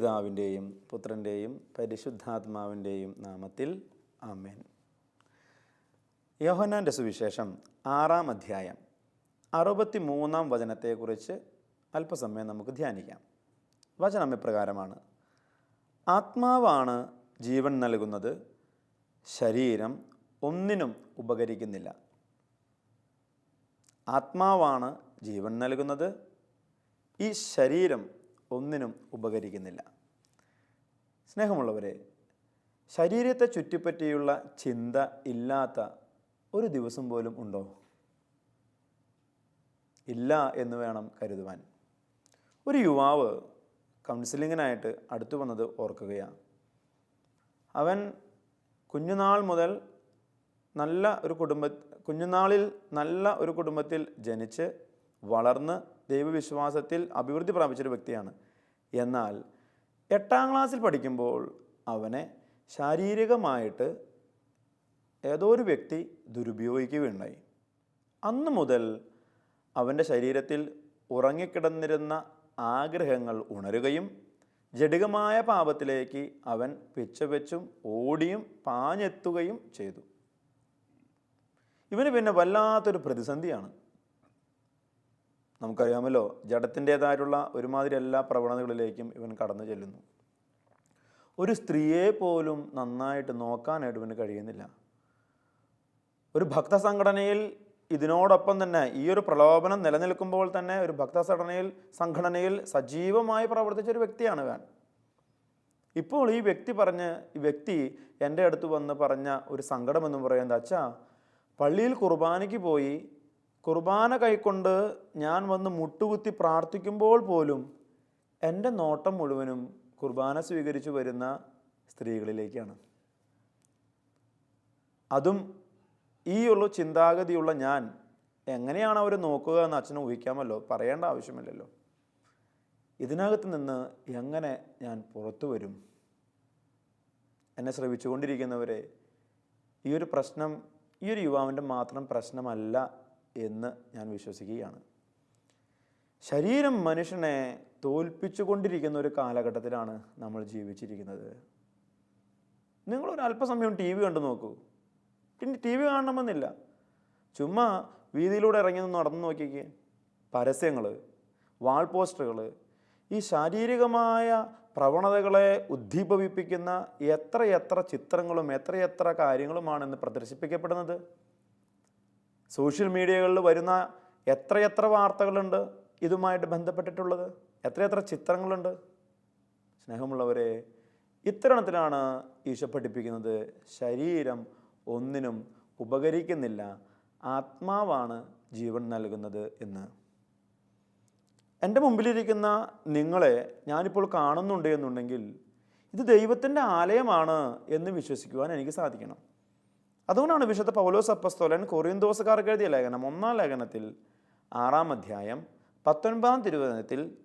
പിതാവിന്റെയും പുത്രന്റെയും പരിശുദ്ധാത്മാവിന്റെയും നാമത്തിൽ ആമേൻ. യോഹന്നാന്റെ സുവിശേഷം ആറാം അധ്യായം അറുപത്തി മൂന്നാം വചനത്തെക്കുറിച്ച് അല്പസമയം നമുക്ക് ധ്യാനിക്കാം. വചനം ഇപ്രകാരമാണ് ആത്മാവാണ് ജീവൻ നൽകുന്നത് ശരീരം ഒന്നിനും ഉപകരിക്കുന്നില്ല. ആത്മാവാണ് ജീവൻ നൽകുന്നത് ഈ ശരീരം ഒന്നിനും ഉപകരിക്കുന്നില്ല. സ്നേഹമുള്ളവരെ ശരീരത്തെ ചുറ്റിപ്പറ്റിയുള്ള ചിന്ത ഇല്ലാത്ത ഒരു ദിവസം പോലും ഉണ്ടോ? ഇല്ല എന്ന് വേണം കരുതുവാൻ. ഒരു യുവാവ് കൗൺസിലിങ്ങിനായിട്ട് അടുത്തു വന്നത് ഓർക്കുകയാണ്. അവൻ കുഞ്ഞുനാൾ മുതൽ നല്ല ഒരു കുടുംബ കുഞ്ഞുനാളിൽ നല്ല ഒരു കുടുംബത്തിൽ ജനിച്ച് വളർന്ന് ദൈവവിശ്വാസത്തിൽ അഭിവൃദ്ധി പ്രാപിച്ചൊരു വ്യക്തിയാണ്. എന്നാൽ എട്ടാം ക്ലാസ്സിൽ പഠിക്കുമ്പോൾ അവനെ ശാരീരികമായിട്ട് ഏതോ ഒരു വ്യക്തി ദുരുപയോഗിക്കുകയുണ്ടായി. അന്ന് മുതൽ അവന്റെ ശരീരത്തിൽ ഉറങ്ങിക്കിടന്നിരുന്ന ആഗ്രഹങ്ങൾ ഉണരുകയും ജഡികമായ പാപത്തിലേക്ക് അവൻ പിച്ചവെച്ചും ഓടിയും പാഞ്ഞെത്തുകയും ചെയ്തു. ഇവന് പിന്നെ വല്ലാത്തൊരു പ്രതിസന്ധിയാണ്. നമുക്കറിയാമല്ലോ ജഡത്തിന്റേതായിട്ടുള്ള ഒരുമാതിരി എല്ലാ പ്രവണതകളിലേക്കും ഇവൻ കടന്നു ചെല്ലുന്നു. ഒരു സ്ത്രീയെ പോലും നന്നായിട്ട് നോക്കാനായിട്ട് ഇവന് കഴിയുന്നില്ല. ഒരു ഭക്ത സംഘടനയിൽ ഇതിനോടൊപ്പം തന്നെ ഈ ഒരു പ്രലോഭനം നിലനിൽക്കുമ്പോൾ തന്നെ ഒരു ഭക്തസംഘടനയിൽ സംഘടനയിൽ സജീവമായി പ്രവർത്തിച്ച ഒരു വ്യക്തിയാണ് ഇവൻ. ഇപ്പോൾ ഈ വ്യക്തി പറഞ്ഞ് ഈ വ്യക്തി എന്റെ അടുത്ത് വന്ന് പറഞ്ഞ ഒരു സങ്കടം എന്ന് പറയുന്നത് അച്ഛാ പള്ളിയിൽ കുർബാനയ്ക്ക് പോയി കുർബാന കൈക്കൊണ്ട് ഞാൻ വന്ന് മുട്ടുകുത്തി പ്രാർത്ഥിക്കുമ്പോൾ പോലും എന്റെ നോട്ടം മുഴുവനും കുർബാന സ്വീകരിച്ചു വരുന്ന സ്ത്രീകളിലേക്കാണ്. അതും ഈ ഉള്ള ചിന്താഗതിയുള്ള ഞാൻ എങ്ങനെയാണ് അവർ നോക്കുക എന്ന് അച്ഛന് ഊഹിക്കാമല്ലോ പറയേണ്ട ആവശ്യമില്ലല്ലോ. ഇതിനകത്ത് നിന്ന് എങ്ങനെ ഞാൻ പുറത്തു വരും? എന്നെ ശ്രമിച്ചുകൊണ്ടിരിക്കുന്നവരെ ഈ ഒരു പ്രശ്നം ഈ ഒരു യുവാവിന്റെ മാത്രം പ്രശ്നമല്ല എന്ന് ഞാൻ വിശ്വസിക്കുകയാണ്. ശരീരം മനുഷ്യനെ തോൽപ്പിച്ചുകൊണ്ടിരിക്കുന്ന ഒരു കാലഘട്ടത്തിലാണ് നമ്മൾ ജീവിച്ചിരിക്കുന്നത്. നിങ്ങളൊരു അല്പസമയം ടി വി കണ്ടു നോക്കൂ. പിന്നെ ടി വി കാണണമെന്നില്ല. ചുമ്മാ വീതിയിലൂടെ ഇറങ്ങി നിന്ന് നടന്നു നോക്കിക്കേ. പരസ്യങ്ങൾ വാൾ പോസ്റ്ററുകൾ ഈ ശാരീരികമായ പ്രവണതകളെ ഉദ്ദീപവിപ്പിക്കുന്ന എത്രയെത്ര എത്ര ചിത്രങ്ങളും എത്രയെത്ര കാര്യങ്ങളുമാണെന്ന് പ്രദർശിപ്പിക്കപ്പെടുന്നത്? സോഷ്യൽ മീഡിയകളിൽ വരുന്ന എത്രയെത്ര വാർത്തകളുണ്ട് ഇതുമായിട്ട് ബന്ധപ്പെട്ടിട്ടുള്ളത്? എത്രയെത്ര ചിത്രങ്ങളുണ്ട്? സ്നേഹമുള്ളവരെ ഇത്തരണത്തിലാണ് ഈശോ പഠിപ്പിക്കുന്നത്. ശരീരം ഒന്നിനും ഉപകരിക്കുന്നില്ല. ആത്മാവാണ് ജീവൻ നൽകുന്നത് എന്ന്. എന്റെ മുമ്പിലിരിക്കുന്ന നിങ്ങളെ ഞാനിപ്പോൾ കാണുന്നുണ്ട് എന്നുണ്ടെങ്കിൽ ഇത് ദൈവത്തിന്റെ ആലയമാണ് എന്ന് വിശ്വസിക്കുവാൻ എനിക്ക് സാധിക്കണം. അതുകൊണ്ടാണ് വിശുദ്ധ പൗലോസ് അപ്പസ്തോലൻ കൊറിയന്തോസുകാർക്ക് എഴുതിയ ലേഖനം ഒന്നാം ലേഖനത്തിൽ ആറാം അധ്യായം പത്തൊൻപതാം തിരുവചനത്തിൽ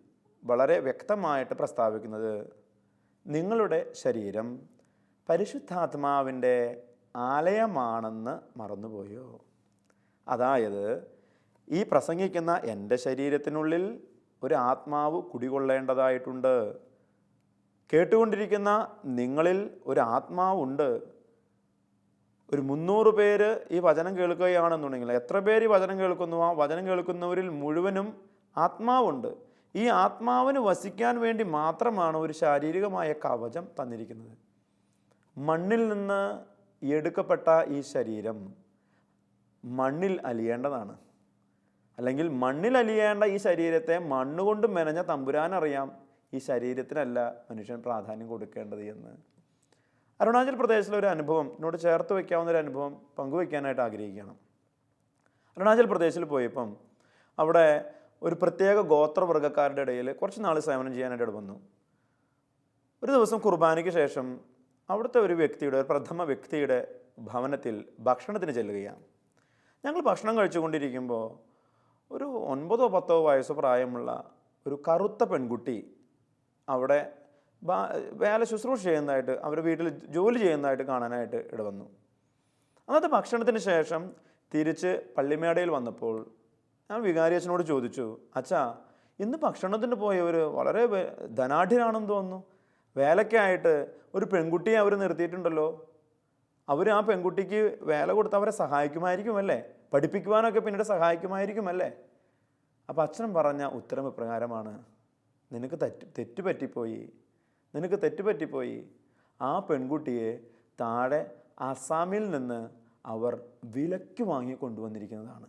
വളരെ വ്യക്തമായിട്ട് പ്രസ്താവിക്കുന്നത് നിങ്ങളുടെ ശരീരം പരിശുദ്ധാത്മാവിന്റെ ആലയമാണെന്ന് മറന്നുപോയോ? അതായത് ഈ പ്രസംഗിക്കുന്ന എന്റെ ശരീരത്തിനുള്ളിൽ ഒരു ആത്മാവ് കുടികൊള്ളേണ്ടതായിട്ടുണ്ട്. കേട്ടുകൊണ്ടിരിക്കുന്ന നിങ്ങളിൽ ഒരു ആത്മാവുണ്ട്. ഒരു മുന്നൂറ് പേര് ഈ വചനം കേൾക്കുകയാണെന്നുണ്ടെങ്കിൽ എത്ര പേര് ഈ വചനം കേൾക്കുന്നു? ആ വചനം കേൾക്കുന്നവരിൽ മുഴുവനും ആത്മാവുണ്ട്. ഈ ആത്മാവിന് വസിക്കാൻ വേണ്ടി മാത്രമാണ് ഒരു ശാരീരികമായ കവചം തന്നിരിക്കുന്നത്. മണ്ണിൽ നിന്ന് എടുക്കപ്പെട്ട ഈ ശരീരം മണ്ണിൽ അലിയേണ്ടതാണ്. അല്ലെങ്കിൽ മണ്ണിൽ അലിയേണ്ട ഈ ശരീരത്തെ മണ്ണുകൊണ്ട് മെനഞ്ഞ തമ്പുരാനറിയാം ഈ ശരീരത്തിനല്ല മനുഷ്യൻ പ്രാധാന്യം കൊടുക്കേണ്ടത് എന്ന്. അരുണാചൽ പ്രദേശിലെ ഒരു അനുഭവം എന്നോട് ചേർത്ത് വയ്ക്കാവുന്ന ഒരു അനുഭവം പങ്കുവയ്ക്കാനായിട്ട് ആഗ്രഹിക്കുകയാണ്. അരുണാചൽ പ്രദേശിൽ പോയപ്പം അവിടെ ഒരു പ്രത്യേക ഗോത്രവർഗക്കാരുടെ ഇടയിൽ കുറച്ച് നാൾ സേവനം ചെയ്യാനായിട്ട് വന്നു. ഒരു ദിവസം കുർബാനയ്ക്ക് ശേഷം അവിടുത്തെ ഒരു വ്യക്തിയുടെ ഒരു പ്രഥമ വ്യക്തിയുടെ ഭവനത്തിൽ ഭക്ഷണത്തിന് ചെല്ലുകയാണ്. ഞങ്ങൾ ഭക്ഷണം കഴിച്ചുകൊണ്ടിരിക്കുമ്പോൾ ഒരു ഒൻപതോ പത്തോ വയസ്സോ പ്രായമുള്ള ഒരു കറുത്ത പെൺകുട്ടി അവിടെ വേല ശുശ്രൂഷ ചെയ്യുന്നതായിട്ട് അവരുടെ വീട്ടിൽ ജോലി ചെയ്യുന്നതായിട്ട് കാണാനായിട്ട് ഇടവന്നു അന്നത്തെ ഭക്ഷണത്തിന് ശേഷം തിരിച്ച് പള്ളിമേടയിൽ വന്നപ്പോൾ ഞാൻ വികാരി അച്ഛനോട് ചോദിച്ചു അച്ഛാ ഇന്ന് ഭക്ഷണത്തിന് പോയവർ വളരെ ധനാഢ്യരാണെന്ന് തോന്നുന്നു. വേലയ്ക്കായിട്ട് ഒരു പെൺകുട്ടിയെ അവർ നിർത്തിയിട്ടുണ്ടല്ലോ. അവർ ആ പെൺകുട്ടിക്ക് വേല കൊടുത്ത് അവരെ സഹായിക്കുമായിരിക്കും അല്ലേ? പഠിപ്പിക്കുവാനൊക്കെ പിന്നീട് സഹായിക്കുമായിരിക്കും അല്ലേ? അപ്പം അച്ഛൻ പറഞ്ഞ ഉത്തരം ഇപ്രകാരമാണ് നിനക്ക് തെറ്റ് തെറ്റ് പറ്റിപ്പോയി. നിനക്ക് തെറ്റുപറ്റിപ്പോയി. ആ പെൺകുട്ടിയെ താഴെ അസാമിൽ നിന്ന് അവർ വിലക്ക് വാങ്ങി കൊണ്ടുവന്നിരിക്കുന്നതാണ്.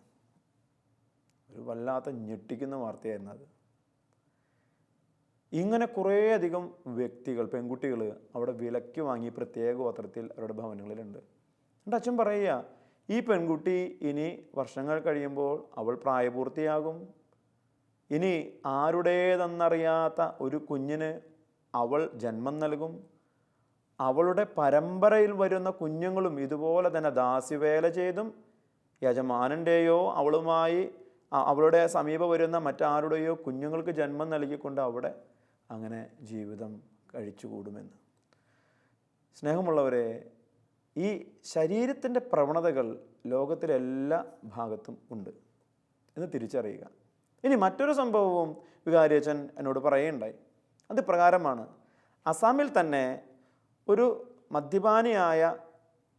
ഒരു വല്ലാത്ത ഞെട്ടിക്കുന്ന വാർത്തയായിരുന്നു അത്. ഇങ്ങനെ കുറേയധികം വ്യക്തികൾ പെൺകുട്ടികൾ അവിടെ വിലക്ക് വാങ്ങി പ്രത്യേക ഗോത്രത്തിൽ അവരുടെ ഭവനങ്ങളിലുണ്ട്. എന്റെ അച്ഛൻ പറയുക ഈ പെൺകുട്ടി ഇനി വർഷങ്ങൾ കഴിയുമ്പോൾ അവൾ പ്രായപൂർത്തിയാകും. ഇനി ആരുടേതെന്നറിയാത്ത ഒരു കുഞ്ഞിന് അവൾ ജന്മം നൽകും. അവളുടെ പരമ്പരയിൽ വരുന്ന കുഞ്ഞുങ്ങളും ഇതുപോലെ തന്നെ ദാസ്യവേല ചെയ്തും യജമാനന്റെയോ അവളുമായി അവളുടെ സമീപം വരുന്ന മറ്റാരുടെയോ കുഞ്ഞുങ്ങൾക്ക് ജന്മം നൽകിക്കൊണ്ട് അവിടെ അങ്ങനെ ജീവിതം കഴിച്ചുകൂടുമെന്ന് സ്നേഹമുള്ളവരെ ഈ ശരീരത്തിന്റെ പ്രവണതകൾ ലോകത്തിലെ എല്ലാ ഭാഗത്തും ഉണ്ട് എന്ന് തിരിച്ചറിയുക. ഇനി മറ്റൊരു സംഭവവും വികാരിയച്ഛൻ എന്നോട് പറയുകയുണ്ടായി. അത് പ്രകാരമാണ്. അസാമിൽ തന്നെ ഒരു മദ്യപാനിയായ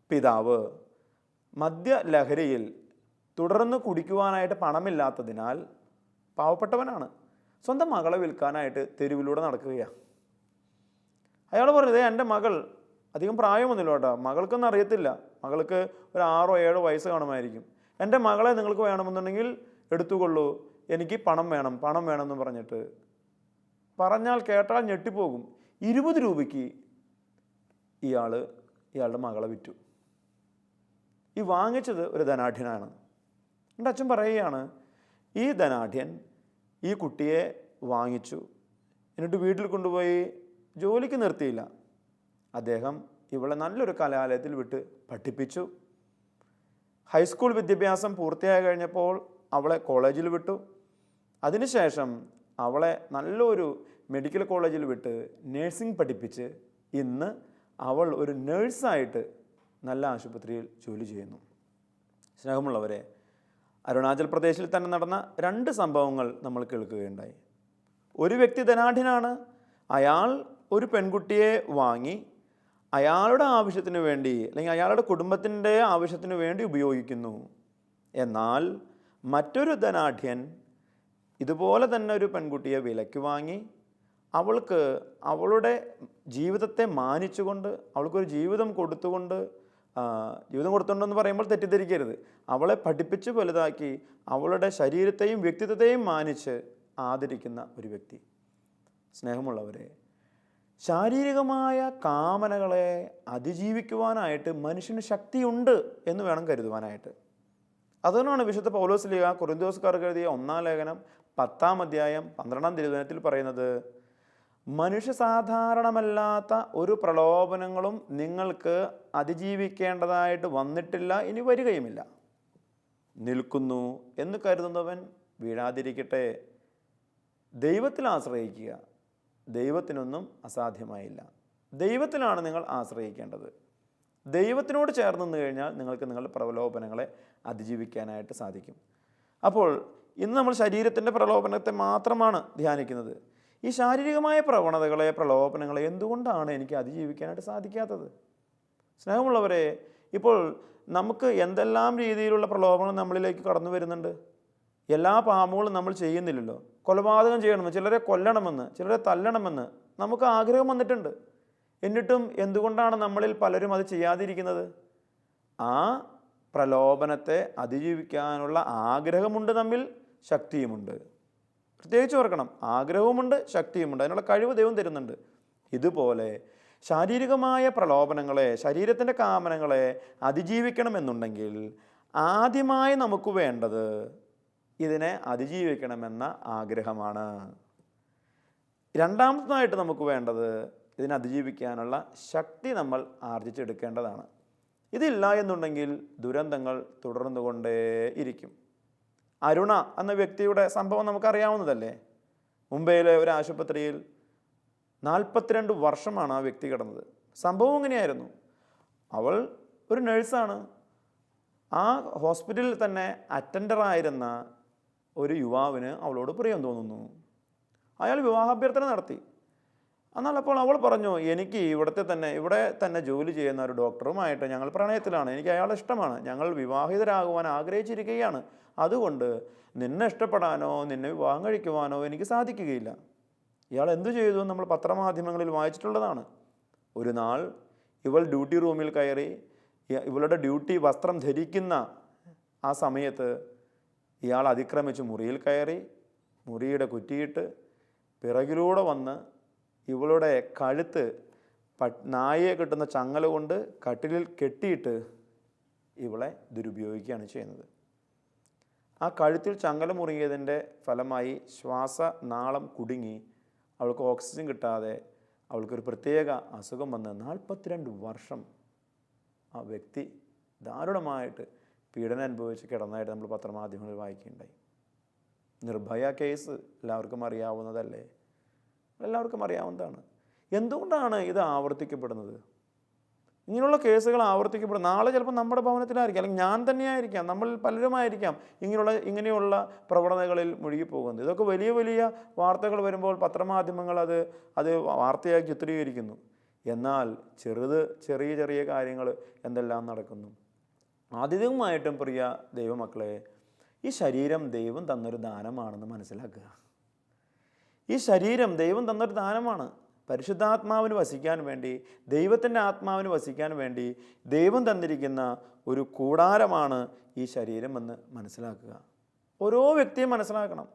പിതാവ് മദ്യ ലഹരിയിൽ തുടർന്ന് കുടിക്കുവാനായിട്ട് പണമില്ലാത്തതിനാൽ പാവപ്പെട്ടവനാണ്. സ്വന്തം മകളെ വിൽക്കാനായിട്ട് തെരുവിലൂടെ നടക്കുകയാണ് അയാൾ പറഞ്ഞത് എന്റെ മകൾ അധികം പ്രായമൊന്നുമില്ല കേട്ടോ. മകൾക്കൊന്നും അറിയത്തില്ല. മകൾക്ക് ഒരു ആറോ ഏഴോ വയസ്സ് കാണുമായിരിക്കും. എന്റെ മകളെ നിങ്ങൾക്ക് വേണമെന്നുണ്ടെങ്കിൽ എടുത്തുകൊള്ളൂ. എനിക്ക് പണം വേണം പണം വേണമെന്ന് പറഞ്ഞിട്ട് പറഞ്ഞാൽ കേട്ടാൽ ഞെട്ടിപ്പോകും. ഇരുപത് രൂപയ്ക്ക് ഇയാൾ ഇയാളുടെ മകളെ വിറ്റു. ഈ വാങ്ങിച്ചത് ഒരു ധനാഢ്യനാണ്. എന്റെ അച്ഛൻ പറയുകയാണ് ഈ ധനാഢ്യൻ ഈ കുട്ടിയെ വാങ്ങിച്ചു. എന്നിട്ട് വീട്ടിൽ കൊണ്ടുപോയി ജോലിക്ക് നിർത്തിയില്ല. അദ്ദേഹം ഇവളെ നല്ലൊരു കലാലയത്തിൽ വിട്ട് പഠിപ്പിച്ചു. ഹൈസ്കൂൾ വിദ്യാഭ്യാസം പൂർത്തിയായി കഴിഞ്ഞപ്പോൾ അവളെ കോളേജിൽ വിട്ടു. അതിനുശേഷം അവളെ നല്ലൊരു മെഡിക്കൽ കോളേജിൽ വിട്ട് നേഴ്സിംഗ് പഠിപ്പിച്ച് ഇന്ന് അവൾ ഒരു നേഴ്സായിട്ട് നല്ല ആശുപത്രിയിൽ ജോലി ചെയ്യുന്നു. സ്നേഹമുള്ളവരെ അരുണാചൽ പ്രദേശിൽ തന്നെ നടന്ന രണ്ട് സംഭവങ്ങൾ നമ്മൾ കേൾക്കുകയുണ്ടായി. ഒരു വ്യക്തി ധനാഢ്യനാണ് അയാൾ ഒരു പെൺകുട്ടിയെ വാങ്ങി അയാളുടെ ആവശ്യത്തിന് വേണ്ടി അല്ലെങ്കിൽ അയാളുടെ കുടുംബത്തിന്റെ ആവശ്യത്തിന് വേണ്ടി ഉപയോഗിക്കുന്നു. എന്നാൽ മറ്റൊരു ധനാഢ്യൻ ഇതുപോലെ തന്നെ ഒരു പെൺകുട്ടിയെ വിലയ്ക്ക് വാങ്ങി അവൾക്ക് അവളുടെ ജീവിതത്തെ മാനിച്ചുകൊണ്ട് അവൾക്കൊരു ജീവിതം കൊടുത്തുകൊണ്ട് ജീവിതം കൊടുത്തുകൊണ്ടെന്ന് പറയുമ്പോൾ തെറ്റിദ്ധരിക്കരുത്. അവളെ പഠിപ്പിച്ച് വലുതാക്കി അവളുടെ ശരീരത്തെയും വ്യക്തിത്വത്തെയും മാനിച്ച് ആദരിക്കുന്ന ഒരു വ്യക്തി. സ്നേഹമുള്ളവരെ ശാരീരികമായ കാമനകളെ അതിജീവിക്കുവാനായിട്ട് മനുഷ്യന് ശക്തിയുണ്ട് എന്ന് വേണം കരുതുവാനായിട്ട്. അതുകൊണ്ടാണ് വിശുദ്ധ പൗലോസ് ലീഗ കുറിന്തോസ്കാർക്ക് എഴുതിയ ഒന്നാം ലേഖനം പത്താം അധ്യായം പന്ത്രണ്ടാം തിരുവനത്തിൽ പറയുന്നത് മനുഷ്യ സാധാരണമല്ലാത്ത ഒരു പ്രലോഭനങ്ങളും നിങ്ങൾക്ക് അതിജീവിക്കേണ്ടതായിട്ട് വന്നിട്ടില്ല ഇനി വരികയുമില്ല. നിൽക്കുന്നു എന്ന് കരുതുന്നവൻ വീഴാതിരിക്കട്ടെ. ദൈവത്തിൽ ആശ്രയിക്കുക ദൈവത്തിനൊന്നും അസാധ്യമായില്ല. ദൈവത്തിലാണ് നിങ്ങൾ ആശ്രയിക്കേണ്ടത്. ദൈവത്തിനോട് ചേർന്ന് നിന്ന് കഴിഞ്ഞാൽ നിങ്ങൾക്ക് നിങ്ങളുടെ പ്രലോഭനങ്ങളെ അതിജീവിക്കാനായിട്ട് സാധിക്കും. അപ്പോൾ ഇന്ന് നമ്മൾ ശരീരത്തിന്റെ പ്രലോഭനത്തെ മാത്രമാണ് ധ്യാനിക്കുന്നത്. ഈ ശാരീരികമായ പ്രവണതകളെ പ്രലോഭനങ്ങളെ എന്തുകൊണ്ടാണ് എനിക്ക് അതിജീവിക്കാനായിട്ട് സാധിക്കാത്തത്? സ്നേഹമുള്ളവരെ ഇപ്പോൾ നമുക്ക് എന്തെല്ലാം രീതിയിലുള്ള പ്രലോഭനം നമ്മളിലേക്ക് കടന്നു വരുന്നുണ്ട്? എല്ലാ പാമ്പുകളും നമ്മൾ ചെയ്യുന്നില്ലല്ലോ. കൊലപാതകം ചെയ്യണമെന്ന് ചിലരെ കൊല്ലണമെന്ന് ചിലരെ തല്ലണമെന്ന് നമുക്ക് ആഗ്രഹം വന്നിട്ടുണ്ട്. എന്നിട്ടും എന്തുകൊണ്ടാണ് നമ്മളിൽ പലരും അത് ചെയ്യാതിരിക്കുന്നത്? ആ പ്രലോഭനത്തെ അതിജീവിക്കാനുള്ള ആഗ്രഹമുണ്ട് നമ്മിൽ. ശക്തിയുമുണ്ട്. പ്രത്യേകിച്ച് ഓർക്കണം ആഗ്രഹവുമുണ്ട് ശക്തിയുമുണ്ട്. അതിനുള്ള കഴിവ് ദൈവം തരുന്നുണ്ട്. ഇതുപോലെ ശാരീരികമായ പ്രലോഭനങ്ങളെ ശരീരത്തിന്റെ കാമനങ്ങളെ അതിജീവിക്കണമെന്നുണ്ടെങ്കിൽ ആദ്യമായി നമുക്ക് വേണ്ടത് ഇതിനെ അതിജീവിക്കണമെന്ന ആഗ്രഹമാണ്. രണ്ടാമതായിട്ട് നമുക്ക് വേണ്ടത് ഇതിനെ അതിജീവിക്കാനുള്ള ശക്തി നമ്മൾ ആർജിച്ചെടുക്കേണ്ടതാണ്. ഇതില്ല എന്നുണ്ടെങ്കിൽ ദുരന്തങ്ങൾ തുടർന്നുകൊണ്ടേ ഇരിക്കും അരുണ എന്ന വ്യക്തിയുടെ സംഭവം നമുക്കറിയാവുന്നതല്ലേ? മുംബൈയിലെ ഒരു ആശുപത്രിയിൽ നാൽപ്പത്തിരണ്ട് വർഷമാണ് ആ വ്യക്തി കിടന്നത്. സംഭവം ഇങ്ങനെയായിരുന്നു. അവൾ ഒരു നഴ്സാണ്. ആ ഹോസ്പിറ്റലിൽ തന്നെ അറ്റൻഡറായിരുന്ന ഒരു യുവാവിന് അവളോട് പ്രിയം തോന്നുന്നു. അയാൾ വിവാഹാഭ്യർത്ഥന നടത്തി. എന്നാൽ അവൾ പറഞ്ഞു എനിക്ക് ഇവിടുത്തെ തന്നെ ഇവിടെ തന്നെ ജോലി ചെയ്യുന്ന ഒരു ഡോക്ടറുമായിട്ട് ഞങ്ങൾ പ്രണയത്തിലാണ്. എനിക്ക് അയാൾ ഇഷ്ടമാണ്. ഞങ്ങൾ വിവാഹിതരാകുവാൻ ആഗ്രഹിച്ചിരിക്കുകയാണ്. അതുകൊണ്ട് നിന്നെ ഇഷ്ടപ്പെടാനോ നിന്നെ വിവാഹം കഴിക്കുവാനോ എനിക്ക് സാധിക്കുകയില്ല. ഇയാൾ എന്തു ചെയ്തു നമ്മൾ പത്രമാധ്യമങ്ങളിൽ വായിച്ചിട്ടുള്ളതാണ്. ഒരു നാൾ ഇവൾ ഡ്യൂട്ടി റൂമിൽ കയറി ഇവളുടെ ഡ്യൂട്ടി വസ്ത്രം ധരിക്കുന്ന ആ സമയത്ത് ഇയാൾ അതിക്രമിച്ച് മുറിയിൽ കയറി മുറിയുടെ കുറ്റിയിട്ട് പിറകിലൂടെ വന്ന് ഇവളുടെ കഴുത്ത് നായയെ കിട്ടുന്ന ചങ്ങല കൊണ്ട് കട്ടിലിൽ കെട്ടിയിട്ട് ഇവളെ ദുരുപയോഗിക്കുകയാണ് ചെയ്യുന്നത്. ആ കഴുത്തിൽ ചങ്ങല മുറിയതിന്റെ ഫലമായി ശ്വാസനാളം കുടുങ്ങി അവൾക്ക് ഓക്സിജൻ കിട്ടാതെ അവൾക്കൊരു പ്രത്യേക അസുഖം വന്ന് നാൽപ്പത്തിരണ്ട് വർഷം ആ വ്യക്തി ദാരുണമായിട്ട് പീഡനം അനുഭവിച്ച് കിടന്നതായിട്ട് നമ്മൾ പത്രമാധ്യമങ്ങളിൽ വായിക്കുകയുണ്ടായി. നിർഭയ കേസ് എല്ലാവർക്കും അറിയാവുന്നതല്ലേ? എല്ലാവർക്കും അറിയാവുന്നതാണ്. എന്തുകൊണ്ടാണ് ഇത് ആവർത്തിക്കപ്പെടുന്നത്? ഇങ്ങനെയുള്ള കേസുകൾ ആവർത്തിക്കപ്പെടും. നാളെ ചിലപ്പോൾ നമ്മുടെ ഭവനത്തിലായിരിക്കാം അല്ലെങ്കിൽ ഞാൻ തന്നെയായിരിക്കാം നമ്മൾ പലരുമായിരിക്കാം ഇങ്ങനെയുള്ള ഇങ്ങനെയുള്ള പ്രവണതകളിൽ മുഴുകിപ്പോകുന്നത്. ഇതൊക്കെ വലിയ വലിയ വാർത്തകൾ വരുമ്പോൾ പത്രമാധ്യമങ്ങൾ അത് അത് വാർത്തയാക്കി ചിത്രീകരിക്കുന്നു. എന്നാൽ ചെറുത് ചെറിയ ചെറിയ കാര്യങ്ങൾ എന്തെല്ലാം നടക്കുന്നു? ആദ്യമായിട്ടും പ്രിയ ദൈവമക്കളെ ഈ ശരീരം ദൈവം തന്നൊരു ദാനമാണെന്ന് മനസ്സിലാക്കുക. ഈ ശരീരം ദൈവം തന്നൊരു ദാനമാണ്. പരിശുദ്ധാത്മാവിന് വസിക്കാൻ വേണ്ടി ദൈവത്തിന്റെ ആത്മാവിന് വസിക്കാൻ വേണ്ടി ദൈവം തന്നിരിക്കുന്ന ഒരു കൂടാരമാണ് ഈ ശരീരം എന്ന് മനസ്സിലാക്കുക. ഓരോ വ്യക്തിയും മനസ്സിലാക്കണം.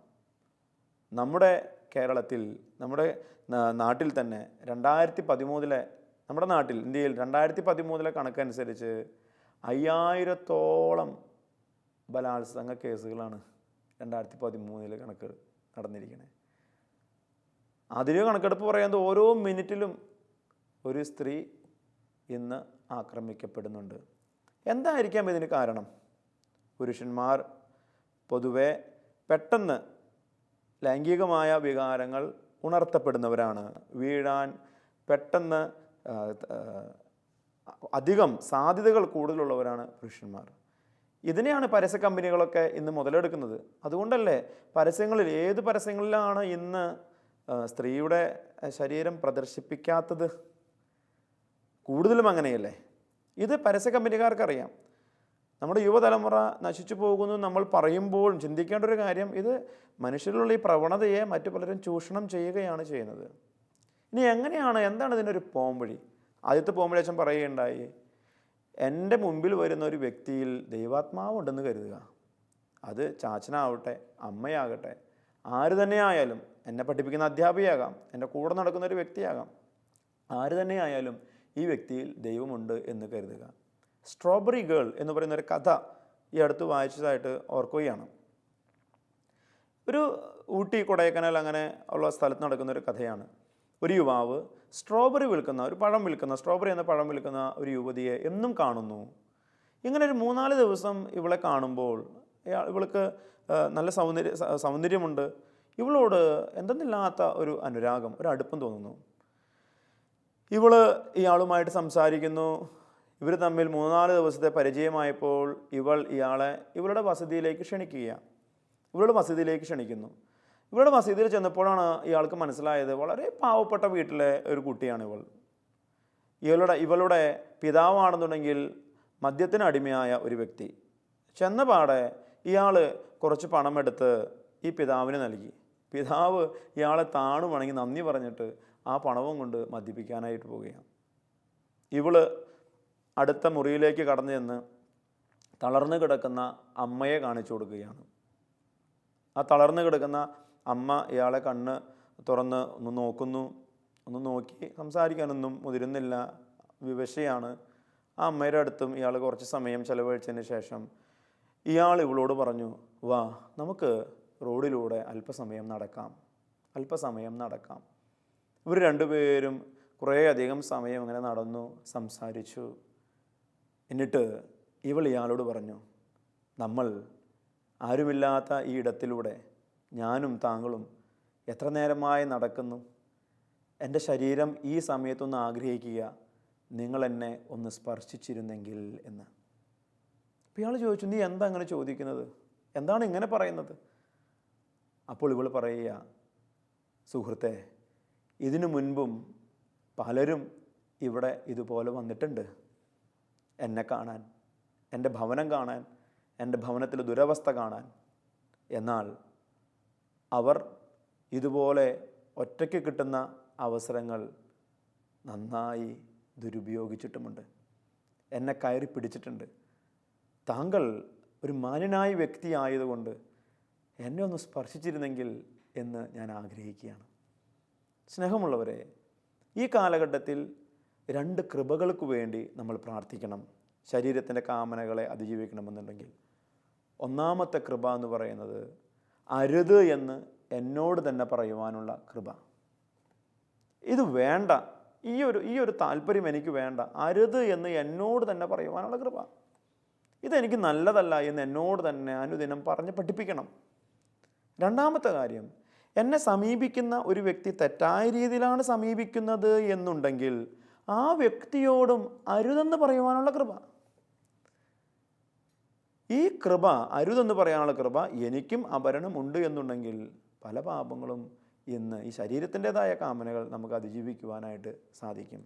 നമ്മുടെ കേരളത്തിൽ നമ്മുടെ നാട്ടിൽ തന്നെ രണ്ടായിരത്തി പതിമൂന്നിലെ നമ്മുടെ നാട്ടിൽ ഇന്ത്യയിൽ രണ്ടായിരത്തി പതിമൂന്നിലെ കണക്കനുസരിച്ച് അയ്യായിരത്തോളം ബലാത്സംഗ കേസുകളാണ് രണ്ടായിരത്തി പതിമൂന്നിലെ കണക്ക് നടന്നിരിക്കുന്നത് അതിന് കണക്കെടുപ്പ് പറയുന്നത് ഓരോ മിനിറ്റിലും ഒരു സ്ത്രീ ഇന്ന് ആക്രമിക്കപ്പെടുന്നുണ്ട്. എന്തായിരിക്കാം ഇതിന് കാരണം? പുരുഷന്മാർ പൊതുവെ പെട്ടെന്ന് ലൈംഗികമായ വികാരങ്ങൾ ഉണർത്തപ്പെടുന്നവരാണ്. വീഴാൻ പെട്ടെന്ന് അധികം സാധ്യതകൾ കൂടുതലുള്ളവരാണ് പുരുഷന്മാർ. ഇതിനെയാണ് പരസ്യ കമ്പനികളൊക്കെ ഇന്ന് മുതലെടുക്കുന്നത്. അതുകൊണ്ടല്ലേ പരസ്യങ്ങളിൽ ഏത് പരസ്യങ്ങളിലാണ് ഇന്ന് സ്ത്രീയുടെ ശരീരം പ്രദർശിപ്പിക്കാത്തത് കൂടുതലും അങ്ങനെയല്ലേ? ഇത് പരസ്യ കമ്പനിക്കാർക്കറിയാം. നമ്മുടെ യുവതലമുറ നശിച്ചു പോകുന്നു നമ്മൾ പറയുമ്പോഴും ചിന്തിക്കേണ്ട ഒരു കാര്യം ഇത് മനുഷ്യരിലുള്ള ഈ പ്രവണതയെ മറ്റു പലരും ചൂഷണം ചെയ്യുകയാണ് ചെയ്യുന്നത്. ഇനി എങ്ങനെയാണ് എന്താണ് ഇതിനൊരു പോംവഴി? ആദ്യത്തെ പോംവഴി അച്ഛൻ പറയുകയുണ്ടായി എന്റെ മുമ്പിൽ വരുന്ന ഒരു വ്യക്തിയിൽ ദൈവാത്മാവുണ്ടെന്ന് കരുതുക. അത് ചാച്ചനാവട്ടെ അമ്മയാകട്ടെ ആര് തന്നെയായാലും എന്നെ പഠിപ്പിക്കുന്ന അധ്യാപികയാകാം എന്റെ കൂടെ നടക്കുന്ന ഒരു വ്യക്തിയാകാം. ആര് തന്നെയായാലും ഈ വ്യക്തിയിൽ ദൈവമുണ്ട് എന്ന് കരുതുക. സ്ട്രോബെറി ഗേൾ എന്ന് പറയുന്ന ഒരു കഥ ഈ അടുത്ത് വായിച്ചതായിട്ട് ഓർക്കുകയാണ്. ഒരു ഊട്ടി കൊടൈക്കനാൽ അങ്ങനെ ഉള്ള സ്ഥലത്ത് നടക്കുന്ന ഒരു കഥയാണ്. ഒരു യുവാവ് സ്ട്രോബെറി വിൽക്കുന്ന ഒരു പഴം വിൽക്കുന്ന സ്ട്രോബെറി എന്ന പഴം വിൽക്കുന്ന ഒരു യുവതിയെ എന്നും കാണുന്നു. ഇങ്ങനെ ഒരു മൂന്നാൽ ദിവസം ഇവളെ കാണുമ്പോൾ ഇവൾക്ക് നല്ല സൗന്ദര്യ സൗന്ദര്യമുണ്ട്. ഇവളോട് എന്തെന്നില്ലാത്ത ഒരു അനുരാഗം ഒരു അടുപ്പം തോന്നുന്നു. ഇവൾ ഇയാളുമായിട്ട് സംസാരിക്കുന്നു. ഇവർ തമ്മിൽ മൂന്നാൽ ദിവസത്തെ പരിചയമായപ്പോൾ ഇവൾ ഇയാളെ ഇവളുടെ വസതിയിലേക്ക് ക്ഷണിക്കുകയാണ് ഇവളുടെ വസതിയിലേക്ക് ക്ഷണിക്കുന്നു. ഇവളുടെ വസതിയിൽ ചെന്നപ്പോഴാണ് ഇയാൾക്ക് മനസ്സിലായത് വളരെ പാവപ്പെട്ട വീട്ടിലെ ഒരു കുട്ടിയാണ് ഇവൾ. ഇവളുടെ ഇവളുടെ പിതാവാണെന്നുണ്ടെങ്കിൽ മദ്യത്തിന് അടിമയായ ഒരു വ്യക്തി. ചെന്നപാടെ ഇയാൾ കുറച്ച് പണമെടുത്ത് ഈ പിതാവിന് നൽകി. പിതാവ് ഇയാളെ താണുവാണെങ്കിൽ നന്ദി പറഞ്ഞിട്ട് ആ പണവും കൊണ്ട് മദ്യപിക്കാനായിട്ട് പോവുകയാണ്. ഇവൾ അടുത്ത മുറിയിലേക്ക് കടന്നു ചെന്ന് തളർന്നു കിടക്കുന്ന അമ്മയെ കാണിച്ചു കൊടുക്കുകയാണ്. ആ തളർന്നു കിടക്കുന്ന അമ്മ ഇയാളെ കണ്ണ് തുറന്ന് ഒന്ന് നോക്കുന്നു. ഒന്ന് നോക്കി സംസാരിക്കാനൊന്നും മുതിരുന്നില്ല. വിവശയാണ്. ആ അമ്മയുടെ അടുത്തും ഇയാൾ കുറച്ച് സമയം ചെലവഴിച്ചതിന് ശേഷം ഇയാൾ ഇവളോട് പറഞ്ഞു വാ നമുക്ക് റോഡിലൂടെ അല്പസമയം നടക്കാം. അല്പസമയം നടക്കാം. ഇവർ രണ്ടുപേരും കുറേ അധികം സമയം അങ്ങനെ നടന്നു സംസാരിച്ചു. എന്നിട്ട് ഇവൾ ഇയാളോട് പറഞ്ഞു നമ്മൾ ആരുമില്ലാത്ത ഈ ഇടത്തിലൂടെ ഞാനും താങ്കളും എത്ര നേരമായി നടക്കുന്നു? എന്റെ ശരീരം ഈ സമയത്തൊന്ന് ആഗ്രഹിക്കുക. നിങ്ങൾ എന്നെ ഒന്ന് സ്പർശിച്ചിരുന്നെങ്കിൽ എന്ന്. ഇയാൾ ചോദിച്ചു നീ എന്താ അങ്ങനെ ചോദിക്കുന്നത്? എന്താണ് ഇങ്ങനെ പറയുന്നത്? അപ്പോൾ ഇവൾ പറയുക സുഹൃത്തെ ഇതിനു മുൻപും പലരും ഇവിടെ ഇതുപോലെ വന്നിട്ടുണ്ട്. എന്നെ കാണാൻ എന്റെ ഭവനം കാണാൻ എന്റെ ഭവനത്തിലെ ദുരവസ്ഥ കാണാൻ. എന്നാൽ അവർ ഇതുപോലെ ഒറ്റയ്ക്ക് കിട്ടുന്ന അവസരങ്ങൾ നന്നായി ദുരുപയോഗിച്ചിട്ടുമുണ്ട്. എന്നെ കയറി പിടിച്ചിട്ടുണ്ട്. താങ്കൾ ഒരു മാന്യനായ വ്യക്തിയായതുകൊണ്ട് എന്നെ ഒന്ന് സ്പർശിച്ചിരുന്നെങ്കിൽ എന്ന് ഞാൻ ആഗ്രഹിക്കുകയാണ്. സ്നേഹമുള്ളവരെ ഈ കാലഘട്ടത്തിൽ രണ്ട് കൃപകൾക്ക് വേണ്ടി നമ്മൾ പ്രാർത്ഥിക്കണം. ശരീരത്തിന്റെ കാമനകളെ അതിജീവിക്കണമെന്നുണ്ടെങ്കിൽ. ഒന്നാമത്തെ കൃപ എന്ന് പറയുന്നത് അരുത് എന്ന് എന്നോട് തന്നെ പറയുവാനുള്ള കൃപ. ഇത് വേണ്ട. ഈ ഒരു ഈ ഒരു താല്പര്യം എനിക്ക് വേണ്ട. അരുത് എന്ന് എന്നോട് തന്നെ പറയുവാനുള്ള കൃപ. ഇതെനിക്ക് നല്ലതല്ല എന്ന് എന്നോട് തന്നെ അനുദിനം പറഞ്ഞ് പഠിപ്പിക്കണം. രണ്ടാമത്തെ കാര്യം എന്നെ സമീപിക്കുന്ന ഒരു വ്യക്തി തെറ്റായ രീതിയിലാണ് സമീപിക്കുന്നത് എന്നുണ്ടെങ്കിൽ ആ വ്യക്തിയോടും അരുതെന്ന് പറയുവാനുള്ള കൃപ. ഈ കൃപ അരുതെന്ന് പറയാനുള്ള കൃപ എനിക്കും അപരണം ഉണ്ട് എന്നുണ്ടെങ്കിൽ പല പാപങ്ങളും ഇന്ന് ഈ ശരീരത്തിന്റെതായ കാമനകൾ നമുക്ക് അതിജീവിക്കുവാനായിട്ട് സാധിക്കും.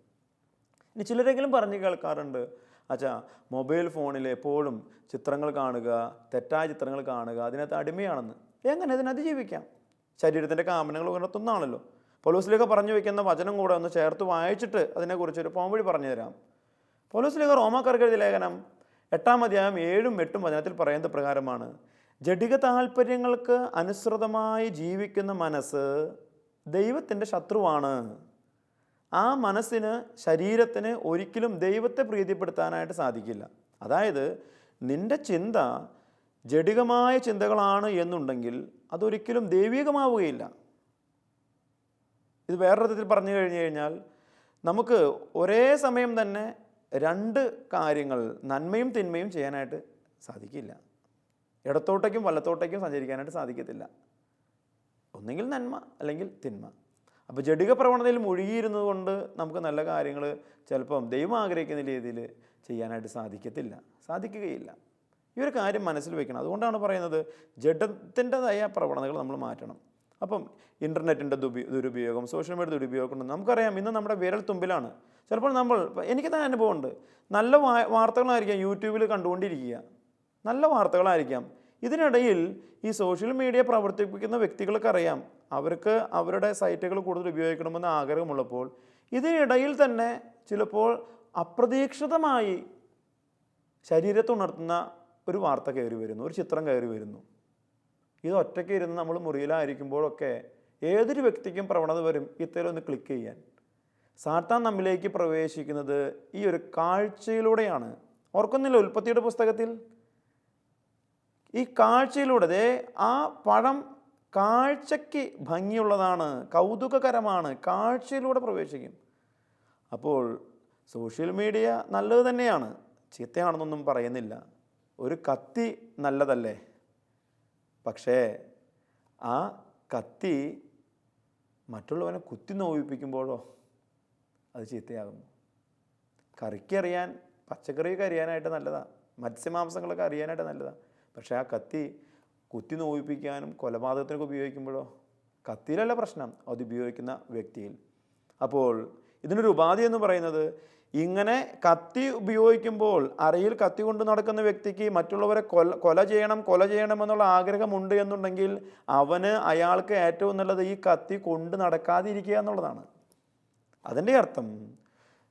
ഇനി ചിലരെങ്കിലും പറഞ്ഞു കേൾക്കാറുണ്ട് അച്ഛാ മൊബൈൽ ഫോണിൽ എപ്പോഴും ചിത്രങ്ങൾ കാണുക തെറ്റായ ചിത്രങ്ങൾ കാണുക അതിനകത്ത് അടിമയാണെന്ന്. എങ്ങനെ അതിനെ അതിജീവിക്കാം ശരീരത്തിന്റെ കാമനങ്ങൾ ഉയർത്തുന്നതാണല്ലോ പൊലൂസിലേക്ക് പറഞ്ഞു വയ്ക്കുന്ന വചനം കൂടെ ഒന്ന് ചേർത്ത് വായിച്ചിട്ട് അതിനെക്കുറിച്ചൊരു പോംവഴി പറഞ്ഞു തരാം. പൊലൂസിലേക്ക് റോമാക്കാർക്ക് എഴുതിയ ലേഖനം എട്ടാം അധ്യായം ഏഴും എട്ടും വചനത്തിൽ പറയുന്നത് പ്രകാരമാണ്. ജഡിക താല്പര്യങ്ങൾക്ക് അനുസൃതമായി ജീവിക്കുന്ന മനസ്സ് ദൈവത്തിന്റെ ശത്രുവാണ്. ആ മനസ്സിന് ശരീരത്തിന് ഒരിക്കലും ദൈവത്തെ പ്രീതിപ്പെടുത്താനായിട്ട് സാധിക്കില്ല. അതായത് നിന്റെ ചിന്ത ജഡികമായ ചിന്തകളാണ് എന്നുണ്ടെങ്കിൽ അതൊരിക്കലും ദൈവികമാവുകയില്ല. ഇത് വേറൊരു വിധത്തിൽ പറഞ്ഞു കഴിഞ്ഞു കഴിഞ്ഞാൽ നമുക്ക് ഒരേ സമയം തന്നെ രണ്ട് കാര്യങ്ങൾ നന്മയും തിന്മയും ചെയ്യാനായിട്ട് സാധിക്കില്ല. ഇടത്തോട്ടേക്കും വലത്തോട്ടേക്കും സഞ്ചരിക്കാനായിട്ട് സാധിക്കത്തില്ല. ഒന്നെങ്കിൽ നന്മ അല്ലെങ്കിൽ തിന്മ. അപ്പോൾ ജഡിക പ്രവണതയിൽ മുഴുകിയിരുന്നത് കൊണ്ട് നമുക്ക് നല്ല കാര്യങ്ങൾ ചിലപ്പം ദൈവം ആഗ്രഹിക്കുന്ന രീതിയിൽ ചെയ്യാനായിട്ട് സാധിക്കത്തില്ല. സാധിക്കുകയില്ല. ഈ ഒരു കാര്യം മനസ്സിൽ വെക്കണം. അതുകൊണ്ടാണ് പറയുന്നത് ജഡത്തിന്റെതായ പ്രവണതകൾ നമ്മൾ മാറ്റണം. അപ്പം ഇന്റർനെറ്റിന്റെ ദുപി ദുരുപയോഗം സോഷ്യൽ മീഡിയ ദുരുപയോഗം കൊണ്ട് നമുക്കറിയാം ഇന്ന് നമ്മുടെ വിരൽ തുമ്പിലാണ്. ചിലപ്പോൾ നമ്മൾ എനിക്ക് തന്നെ അനുഭവമുണ്ട് നല്ല വാർത്തകളായിരിക്കാം യൂട്യൂബിൽ കണ്ടുകൊണ്ടിരിക്കുക. നല്ല വാർത്തകളായിരിക്കാം. ഇതിനിടയിൽ ഈ സോഷ്യൽ മീഡിയ പ്രവർത്തിപ്പിക്കുന്ന വ്യക്തികൾക്കറിയാം. അവർക്ക് അവരുടെ സൈറ്റുകൾ കൂടുതൽ ഉപയോഗിക്കണമെന്ന് ആഗ്രഹമുള്ളപ്പോൾ ഇതിനിടയിൽ തന്നെ ചിലപ്പോൾ അപ്രതീക്ഷിതമായി ശരീരത്തുണർത്തുന്ന ഒരു വാർത്ത കയറി വരുന്നു ഒരു ചിത്രം കയറി വരുന്നു. ഇത് ഒറ്റയ്ക്ക് ഇരുന്ന് നമ്മൾ മുറിയിലായിരിക്കുമ്പോഴൊക്കെ ഏതൊരു വ്യക്തിക്കും പ്രവണത വരും ഇത്തരം ഒന്ന് ക്ലിക്ക് ചെയ്യാൻ. സാത്താൻ നമ്മിലേക്ക് പ്രവേശിക്കുന്നത് ഈ ഒരു കാഴ്ചയിലൂടെയാണ്. ഓർക്കുന്നില്ല ഉൽപ്പത്തിയുടെ പുസ്തകത്തിൽ? ഈ കാഴ്ചയിലൂടെ ആ പഴം കാഴ്ചയ്ക്ക് ഭംഗിയുള്ളതാണ് കൗതുകകരമാണ് കാഴ്ചയിലൂടെ പ്രവേശിക്കും. അപ്പോൾ സോഷ്യൽ മീഡിയ നല്ലത് തന്നെയാണ്. ചീത്തയാണെന്നൊന്നും പറയുന്നില്ല. ഒരു കത്തി നല്ലതല്ലേ? പക്ഷേ ആ കത്തി മറ്റുള്ളവനെ കുത്തി നോവിപ്പിക്കുമ്പോഴോ അത് ചീത്തയാകുന്നു. കറിക്ക് അറിയാൻ പച്ചക്കറിയൊക്കെ അറിയാനായിട്ട് നല്ലതാണ് മത്സ്യമാംസങ്ങളൊക്കെ അറിയാനായിട്ട് നല്ലതാണ് പക്ഷേ ആ കത്തി കുത്തി നോവിപ്പിക്കാനും കൊലപാതകത്തിനൊക്കെ ഉപയോഗിക്കുമ്പോഴോ? കത്തിയിലല്ല പ്രശ്നം അത് ഉപയോഗിക്കുന്ന വ്യക്തിയിൽ. അപ്പോൾ ഇതിനൊരു ഉപാധി എന്ന് പറയുന്നത് ഇങ്ങനെ കത്തി ഉപയോഗിക്കുമ്പോൾ അരയിൽ കത്തി കൊണ്ട് നടക്കുന്ന വ്യക്തിക്ക് മറ്റുള്ളവരെ കൊല കൊല ചെയ്യണം കൊല ചെയ്യണം എന്നുള്ള ആഗ്രഹമുണ്ട് എന്നുണ്ടെങ്കിൽ അവന് അയാൾക്ക് ഏറ്റവും നല്ലത് ഈ കത്തി കൊണ്ട് നടക്കാതിരിക്കുക എന്നുള്ളതാണ്. അതിന്റെ അർത്ഥം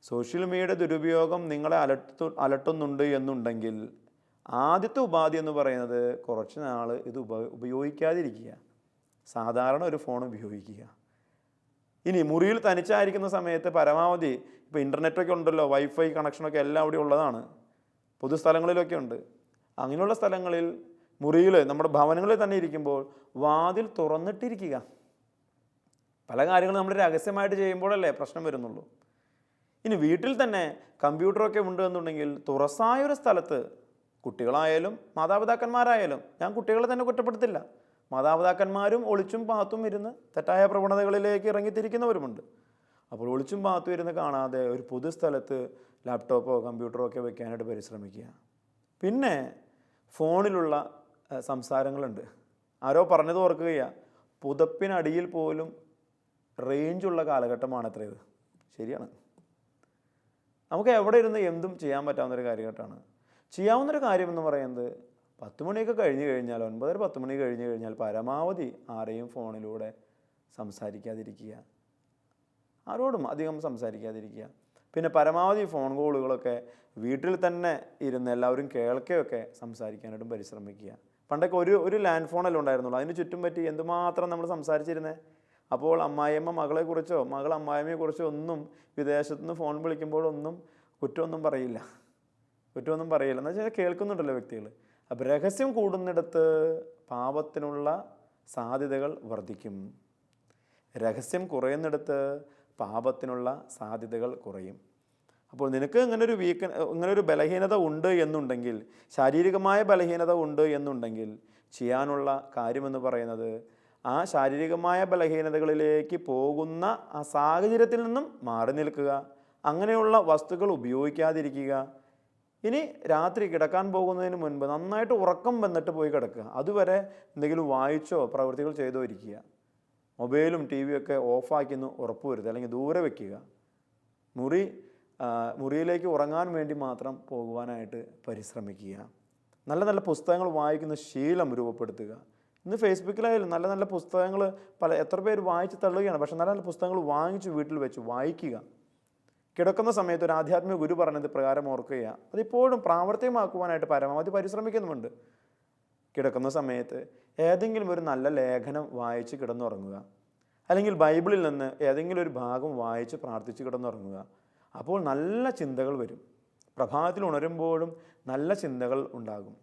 സോഷ്യൽ മീഡിയ ദുരുപയോഗം നിങ്ങളെ അലട്ടു അലട്ടുന്നുണ്ട് എന്നുണ്ടെങ്കിൽ ആദ്യത്തെ ഉപാധി എന്ന് പറയുന്നത് കുറച്ച് നാൾ ഇത് ഉപ ഉപയോഗിക്കാതിരിക്കുക. സാധാരണ ഒരു ഫോൺ ഉപയോഗിക്കുക. ഇനി മുറിയിൽ തനിച്ചായിരിക്കുന്ന സമയത്ത് പരമാവധി ഇപ്പോൾ ഇന്റർനെറ്റൊക്കെ ഉണ്ടല്ലോ വൈഫൈ കണക്ഷനൊക്കെ എല്ലാം അവിടെ ഉള്ളതാണ്. പൊതുസ്ഥലങ്ങളിലൊക്കെ ഉണ്ട്. അങ്ങനെയുള്ള സ്ഥലങ്ങളിൽ മുറിയിൽ നമ്മുടെ ഭവനങ്ങളിൽ തന്നെ ഇരിക്കുമ്പോൾ വാതിൽ തുറന്നിട്ടിരിക്കുക. പല കാര്യങ്ങളും നമ്മൾ രഹസ്യമായിട്ട് ചെയ്യുമ്പോഴല്ലേ പ്രശ്നം വരുന്നുള്ളൂ. ഇനി വീട്ടിൽ തന്നെ കമ്പ്യൂട്ടറൊക്കെ ഉണ്ട് എന്നുണ്ടെങ്കിൽ തുറസായ ഒരു സ്ഥലത്ത് കുട്ടികളായാലും മാതാപിതാക്കന്മാരായാലും ഞാൻ കുട്ടികളെ തന്നെ കുറ്റപ്പെടുത്തില്ല. മാതാപിതാക്കന്മാരും ഒളിച്ചും പാത്തും ഇരുന്ന് തെറ്റായ പ്രവണതകളിലേക്ക് ഇറങ്ങിത്തിരിക്കുന്നവരുമുണ്ട്. അപ്പോൾ ഒളിച്ചും പാത്തും ഇരുന്ന് കാണാതെ ഒരു പൊതുസ്ഥലത്ത് ലാപ്ടോപ്പോ കമ്പ്യൂട്ടറോ ഒക്കെ വെക്കാനായിട്ട് പരിശ്രമിക്കുക. പിന്നെ ഫോണിലുള്ള സംസാരങ്ങളുണ്ട്. ആരോ പറഞ്ഞത് ഓർക്കുകയാണ് പുതപ്പിനടിയിൽ പോലും റേഞ്ചുള്ള കാലഘട്ടമാണ് അത്ര ഇത്. ശരിയാണ്. നമുക്ക് എവിടെ ഇരുന്ന് എന്തും ചെയ്യാൻ പറ്റാവുന്നൊരു കാര്യഘട്ടമാണ്. ചെയ്യാവുന്നൊരു കാര്യം എന്ന് പറയുന്നത് പത്ത് മണിയൊക്കെ കഴിഞ്ഞ് കഴിഞ്ഞാൽ ഒൻപതര പത്ത് മണി കഴിഞ്ഞ് കഴിഞ്ഞാൽ പരമാവധി ആരെയും ഫോണിലൂടെ സംസാരിക്കാതിരിക്കുക. ആരോടും അധികം സംസാരിക്കാതിരിക്കുക. പിന്നെ പരമാവധി ഫോൺ കോളുകളൊക്കെ വീട്ടിൽ തന്നെ ഇരുന്ന് എല്ലാവരും കേൾക്കുകയൊക്കെ സംസാരിക്കാനായിട്ടും പരിശ്രമിക്കുക. പണ്ടൊക്കെ ഒരു ഒരു ലാൻഡ് ഫോണല്ലേ ഉണ്ടായിരുന്നുള്ളൂ. അതിന് ചുറ്റും പറ്റി എന്തുമാത്രം നമ്മൾ സംസാരിച്ചിരുന്നത് അപ്പോൾ അമ്മായിയമ്മ മകളെക്കുറിച്ചോ മകൾ അമ്മായിയമ്മയെക്കുറിച്ചോ ഒന്നും വിദേശത്തു നിന്ന് ഫോൺ വിളിക്കുമ്പോഴൊന്നും കുറ്റമൊന്നും പറയില്ല. കുറ്റമൊന്നും പറയില്ല. എന്ന് വെച്ചാൽ കേൾക്കുന്നുണ്ടല്ലോ വ്യക്തികൾ. അപ്പോൾ രഹസ്യം കൂടുന്നിടത്ത് പാപത്തിനുള്ള സാധ്യതകൾ വർദ്ധിക്കും. രഹസ്യം കുറയുന്നിടത്ത് പാപത്തിനുള്ള സാധ്യതകൾ കുറയും. അപ്പോൾ നിനക്ക് ഇങ്ങനൊരു വീക്ക് ഇങ്ങനൊരു ബലഹീനത ഉണ്ട് എന്നുണ്ടെങ്കിൽ ശാരീരികമായ ബലഹീനത ഉണ്ട് എന്നുണ്ടെങ്കിൽ ചെയ്യാനുള്ള കാര്യമെന്ന് പറയുന്നത് ആ ശാരീരികമായ ബലഹീനതകളിലേക്ക് പോകുന്ന ആ സാഹചര്യത്തിൽ നിന്നും മാറി നിൽക്കുക. അങ്ങനെയുള്ള വസ്തുക്കൾ ഉപയോഗിക്കാതിരിക്കുക. ഇനി രാത്രി കിടക്കാൻ പോകുന്നതിന് മുൻപ് നന്നായിട്ട് ഉറക്കം വന്നിട്ട് പോയി കിടക്കുക. അതുവരെ എന്തെങ്കിലും വായിച്ചോ പ്രവൃത്തികൾ ചെയ്തോ ഇരിക്കുക. മൊബൈലും ടി വിയൊക്കെ ഓഫാക്കിയെന്ന് ഉറപ്പ് വരുത്തുക. അല്ലെങ്കിൽ ദൂരെ വയ്ക്കുക മുറി മുറിയിലേക്ക് ഉറങ്ങാൻ വേണ്ടി മാത്രം പോകുവാനായിട്ട് പരിശ്രമിക്കുക. നല്ല നല്ല പുസ്തകങ്ങൾ വായിക്കുന്ന ശീലം രൂപപ്പെടുത്തുക. ഇന്ന് ഫേസ്ബുക്കിലായാലും നല്ല നല്ല പുസ്തകങ്ങൾ പല എത്ര പേര് വായിച്ച് തള്ളുകയാണ്. പക്ഷെ നല്ല നല്ല പുസ്തകങ്ങൾ വാങ്ങിച്ച് വീട്ടിൽ വെച്ച് വായിക്കുക. കിടക്കുന്ന സമയത്ത് ഒരു ആധ്യാത്മിക ഗുരു പറഞ്ഞത് പ്രകാരം ഓർക്കുക അതിപ്പോഴും പ്രാവർത്തികമാക്കുവാനായിട്ട് പരമാവധി പരിശ്രമിക്കുന്നുമുണ്ട്. കിടക്കുന്ന സമയത്ത് ഏതെങ്കിലും ഒരു നല്ല ലേഖനം വായിച്ച് കിടന്നുറങ്ങുക. അല്ലെങ്കിൽ ബൈബിളിൽ നിന്ന് ഏതെങ്കിലും ഒരു ഭാഗം വായിച്ച് പ്രാർത്ഥിച്ച് കിടന്നുറങ്ങുക. അപ്പോൾ നല്ല ചിന്തകൾ വരും. പ്രഭാതത്തിൽ ഉണരുമ്പോഴും നല്ല ചിന്തകൾ ഉണ്ടാകും.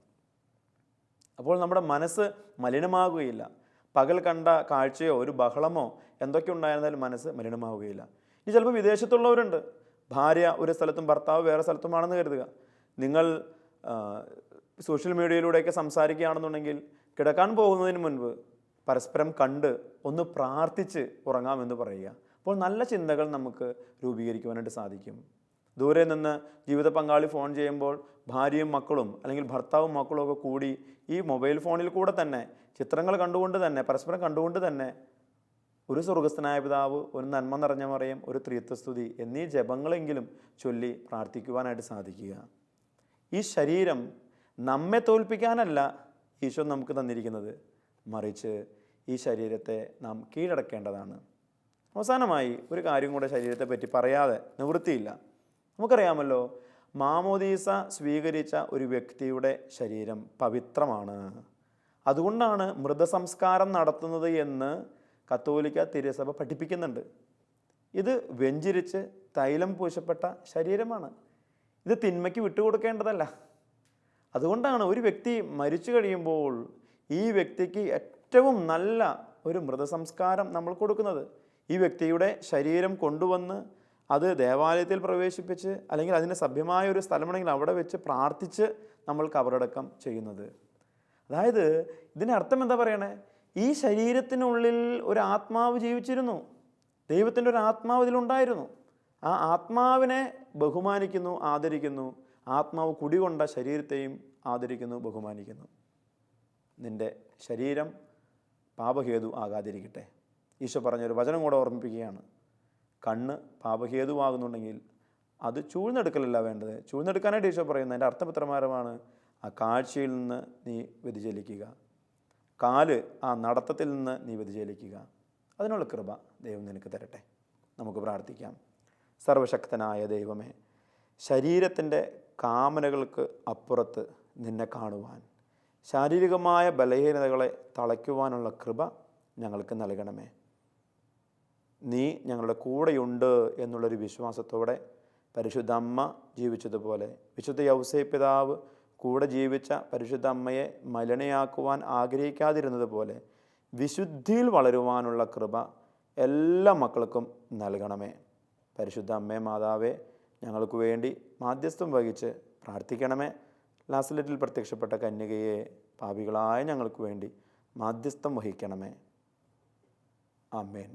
അപ്പോൾ നമ്മുടെ മനസ്സ് മലിനമാകുകയില്ല. പകൽ കണ്ട കാഴ്ചയോ ഒരു ബഹളമോ എന്തൊക്കെ ഉണ്ടായിരുന്നാലും മനസ്സ് മലിനമാവുകയില്ല ഇനി ചിലപ്പോൾ വിദേശത്തുള്ളവരുണ്ട്. ഭാര്യ ഒരു സ്ഥലത്തും ഭർത്താവ് വേറെ സ്ഥലത്തുമാണെന്ന് കരുതുക. നിങ്ങൾ സോഷ്യൽ മീഡിയയിലൂടെയൊക്കെ സംസാരിക്കുകയാണെന്നുണ്ടെങ്കിൽ കിടക്കാൻ പോകുന്നതിന് മുൻപ് പരസ്പരം കണ്ട് ഒന്ന് പ്രാർത്ഥിച്ച് ഉറങ്ങാമെന്ന് പറയുക. അപ്പോൾ നല്ല ചിന്തകൾ നമുക്ക് രൂപീകരിക്കുവാനായിട്ട് സാധിക്കും. ദൂരെ നിന്ന് ജീവിത പങ്കാളി ഫോൺ ചെയ്യുമ്പോൾ ഭാര്യയും മക്കളും അല്ലെങ്കിൽ ഭർത്താവും മക്കളും ഒക്കെ കൂടി ഈ മൊബൈൽ ഫോണിൽ കൂടെ തന്നെ ചിത്രങ്ങൾ കണ്ടുകൊണ്ട് തന്നെ പരസ്പരം കണ്ടുകൊണ്ട് തന്നെ ഒരു സ്വർഗസ്ഥനായ പിതാവ് ഒരു നന്മ നിറഞ്ഞ മറിയം ഒരു ത്രിത്വസ്തുതി എന്നീ ജപങ്ങളെങ്കിലും ചൊല്ലി പ്രാർത്ഥിക്കുവാനായിട്ട് സാധിക്കുക. ഈ ശരീരം നമ്മെ തോൽപ്പിക്കാനല്ല ഈശോ നമുക്ക് തന്നിരിക്കുന്നത്. മറിച്ച് ഈ ശരീരത്തെ നാം കീഴടക്കേണ്ടതാണ്. അവസാനമായി ഒരു കാര്യം കൂടെ ശരീരത്തെ പറ്റി പറയാതെ നിവൃത്തിയില്ല. നമുക്കറിയാമല്ലോ മാമോദീസ സ്വീകരിച്ച ഒരു വ്യക്തിയുടെ ശരീരം പവിത്രമാണ്. അതുകൊണ്ടാണ് മൃതസംസ്കാരം നടത്തുന്നത് എന്ന് കത്തോലിക്ക തിരുസഭ പഠിപ്പിക്കുന്നുണ്ട്. ഇത് വെഞ്ചിരിച്ച് തൈലം പൂശപ്പെട്ട ശരീരമാണ്. ഇത് തിന്മയ്ക്ക് വിട്ടുകൊടുക്കേണ്ടതല്ല. അതുകൊണ്ടാണ് ഒരു വ്യക്തി മരിച്ചു കഴിയുമ്പോൾ ഈ വ്യക്തിക്ക് ഏറ്റവും നല്ല ഒരു മൃതസംസ്കാരം നമ്മൾ കൊടുക്കുന്നത്. ഈ വ്യക്തിയുടെ ശരീരം കൊണ്ടുവന്ന് അത് ദേവാലയത്തിൽ പ്രവേശിപ്പിച്ച് അല്ലെങ്കിൽ അതിന് സഭ്യമായ ഒരു സ്ഥലമാണെങ്കിൽ അവിടെ വെച്ച് പ്രാർത്ഥിച്ച് നമ്മൾ കബറടക്കം ചെയ്യുന്നത്. അതായത് ഇതിന്റെ അർത്ഥം എന്താ പറയണേ? ഈ ശരീരത്തിനുള്ളിൽ ഒരു ആത്മാവ് ജീവിച്ചിരുന്നു. ദൈവത്തിന്റെ ഒരു ആത്മാവ് ഇതിലുണ്ടായിരുന്നു. ആ ആത്മാവിനെ ബഹുമാനിക്കുന്നു ആദരിക്കുന്നു. ആത്മാവ് കുടികൊണ്ട ശരീരത്തെയും ആദരിക്കുന്നു ബഹുമാനിക്കുന്നു. നിന്റെ ശരീരം പാപഹേതു ആകാതിരിക്കട്ടെ. ഈശോ പറഞ്ഞൊരു വചനം കൂടെ ഓർമ്മിപ്പിക്കുകയാണ്. കണ്ണ് പാപഹേതുവാകുന്നുണ്ടെങ്കിൽ അത് ചൂഴ്ന്നെടുക്കലല്ല വേണ്ടത്. ചൂഴ്ന്നെടുക്കാനായിട്ട് ഈശോ പറയുന്നത് അതിന്റെ അർത്ഥപത്രമാരമാണ് ആ കാഴ്ചയിൽ നിന്ന് നീ വ്യതിചലിക്കുക. കാൽ ആ നടത്തത്തിൽ നിന്ന് നീ വ്യതിചലിക്കുക. അതിനുള്ള കൃപ ദൈവം നിനക്ക് തരട്ടെ. നമുക്ക് പ്രാർത്ഥിക്കാം. സർവശക്തനായ ദൈവമേ ശരീരത്തിന്റെ കാമനകൾക്ക് അപ്പുറത്ത് നിന്നെ കാണുവാൻ ശാരീരികമായ ബലഹീനതകളെ തളയ്ക്കുവാനുള്ള കൃപ ഞങ്ങൾക്ക് നൽകണമേ. നീ ഞങ്ങളുടെ കൂടെയുണ്ട് എന്നുള്ളൊരു വിശ്വാസത്തോടെ പരിശുദ്ധ അമ്മ ജീവിച്ചതുപോലെ വിശുദ്ധ യൗസേ പിതാവ് കൂടെ ജീവിച്ച പരിശുദ്ധ അമ്മയെ മലിനയാക്കുവാൻ ആഗ്രഹിക്കാതിരുന്നത് പോലെ വിശുദ്ധിയിൽ വളരുവാനുള്ള കൃപ എല്ലാ മക്കൾക്കും നൽകണമേ. പരിശുദ്ധ അമ്മേ മാതാവേ ഞങ്ങൾക്ക് വേണ്ടി മാധ്യസ്ഥം വഹിച്ച് പ്രാർത്ഥിക്കണമേ. ലാസ്ലറ്റിൽ പ്രത്യക്ഷപ്പെട്ട കന്യകയെ പാപികളായ ഞങ്ങൾക്ക് വേണ്ടി മാധ്യസ്ഥം വഹിക്കണമേ. ആമേൻ.